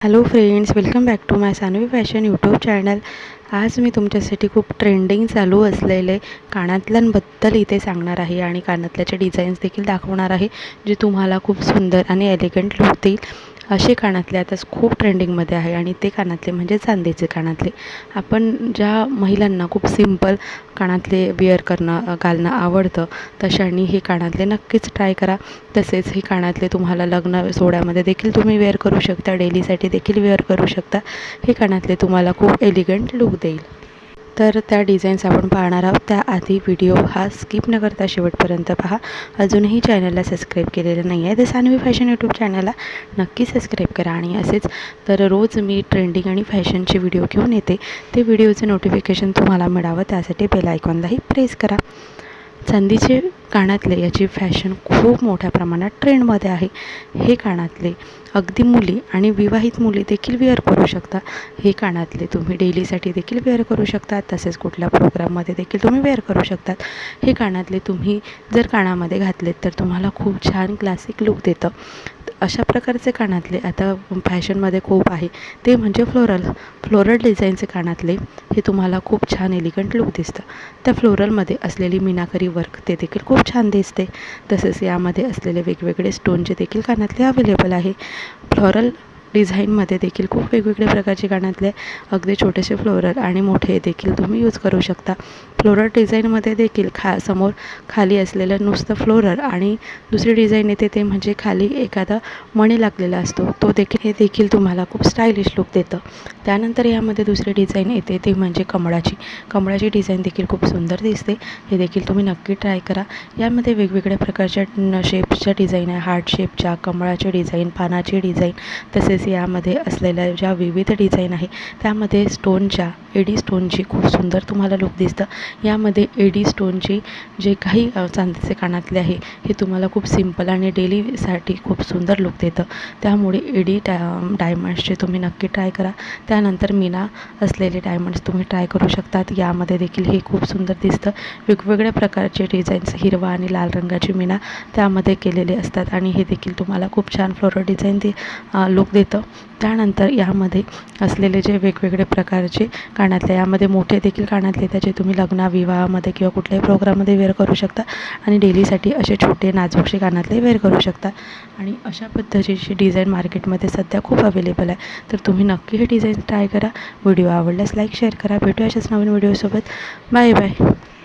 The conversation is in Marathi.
Hello friends welcome back to my Sanvi fashion YouTube channel आज मी तुमच्यासाठी खूप ट्रेंडिंग चालू असलेले कानातल्यांबद्दल इथे सांगणार आहे आणि कानातल्याचे डिझाईन्स देखील दाखवणार आहे जे तुम्हाला खूप सुंदर आणि एलिगंट लुक देईल. असे कानातले आता खूप ट्रेंडिंगमध्ये आहे आणि ते कानातले म्हणजे चांदीचे कानातले. आपण ज्या महिलांना खूप सिंपल कानातले वेअर करणं घालणं आवडतं तशाने हे कानातले नक्कीच ट्राय करा. तसेच हे कानातले तुम्हाला लग्न सोहळ्यामध्ये देखील तुम्ही वेअर करू शकता डेलीसाठी देखील वेअर करू शकता. हे कानातले तुम्हाला खूप एलिगंट लुक देईल. तर त्या डिझाईन्स आपण पाहणार आहोत. त्याआधी व्हिडिओ हा स्किप न करता शेवटपर्यंत पहा. अजूनही चॅनलला सबस्क्राईब केलेलं नाही आहे तर सानवी फॅशन यूट्यूब चॅनलला नक्की सबस्क्राईब करा. आणि असेच तर रोज मी ट्रेंडिंग आणि फॅशनचे व्हिडिओ घेऊन येते. ते व्हिडिओचं नोटिफिकेशन तुम्हाला मिळावं त्यासाठी बेल आयकॉनलाही प्रेस करा. चांदीचे कानातले याची फॅशन खूप मोठ्या प्रमाणात ट्रेंडमध्ये आहे. हे कानातले अगदी मुली आणि विवाहित मुली देखील वेअर करू शकता. हे कानातले तुम्ही डेलीसाठी देखील वेअर करू शकता तसेच कुठल्या प्रोग्राममध्ये देखील तुम्ही वेअर करू शकतात. हे कानातले तुम्ही जर कानामध्ये घातलेत तर तुम्हाला खूप छान क्लासिक लुक देतं. अशा प्रकारचे कानातले आता फॅशनमध्ये खूप आहे. ते म्हणजे फ्लोरल फ्लोरल डिझाईनचे कानातले. हे तुम्हाला खूप छान एलिगंट लुक दिसतं. त्या फ्लोरलमध्ये असलेली मीनाकरी वर्क ते देखील खूप छान दिसते. तसेच यामध्ये असलेले वेगवेगळे स्टोनचे देखील कानातले अवेलेबल आहे. फ्लोरल डिझाईनमध्ये देखील खूप वेगवेगळ्या प्रकारचे कानातले अगदी छोटेसे फ्लोरल आणि मोठे देखील तुम्ही यूज करू शकता. फ्लोरल डिझाईनमध्ये देखील खा समोर खाली असलेलं नुसतं फ्लोरल आणि दुसरी डिझाईन येते ते म्हणजे खाली एखादा मणी लागलेला असतो. तो देखील हे देखील तुम्हाला खूप स्टायलिश लुक देतं. त्यानंतर यामध्ये दुसरी डिझाईन येते ते म्हणजे कमळाची. कमळाची डिझाईन देखील खूप सुंदर दिसते. हे देखील तुम्ही नक्की ट्राय करा. यामध्ये वेगवेगळ्या प्रकारच्या शेप्सच्या डिझाईन आहे. हार्ट शेपच्या कमळाची डिझाईन पानाची डिझाईन तसेच यामध्ये असलेल्या ज्या विविध डिझाईन आहे त्यामध्ये स्टोनच्या एडी स्टोनची खूप सुंदर तुम्हाला लुक दिसतं. यामध्ये एडी स्टोनची जे काही चांदीचे कानातले आहे हे तुम्हाला खूप सिंपल आणि डेलीसाठी खूप सुंदर लुक देतं. त्यामुळे एडी डा डायमंड्सचे तुम्ही नक्की ट्राय करा. त्यानंतर मीना असलेले डायमंड्स तुम्ही ट्राय करू शकतात. यामध्ये देखील हे खूप सुंदर दिसतं. वेगवेगळ्या प्रकारचे डिझाईन्स हिरवा आणि लाल रंगाची मीना त्यामध्ये केलेले असतात. आणि हे देखील तुम्हाला खूप छान फ्लोरल डिझाईन दे लुक देतं. त्यानंतर यामध्ये असलेले जे वेगवेगळे प्रकारचे कानातले यामध्ये मोठे देखील कानातले त्याचे तुम्ही लग्ना विवाहामध्ये किंवा कुठल्याही प्रोग्राममध्ये वेअर करू शकता आणि डेलीसाठी असे छोटे नाजूकशे कानातले वेअर करू शकता. आणि अशा पद्धतीची डिझाईन मार्केटमध्ये सध्या खूप अवेलेबल आहे. तर तुम्ही नक्की हे डिझाईन ट्राय करा. व्हिडिओ आवडल्यास लाईक शेअर करा. भेटू अशाच नवीन व्हिडिओसोबत. Bye bye.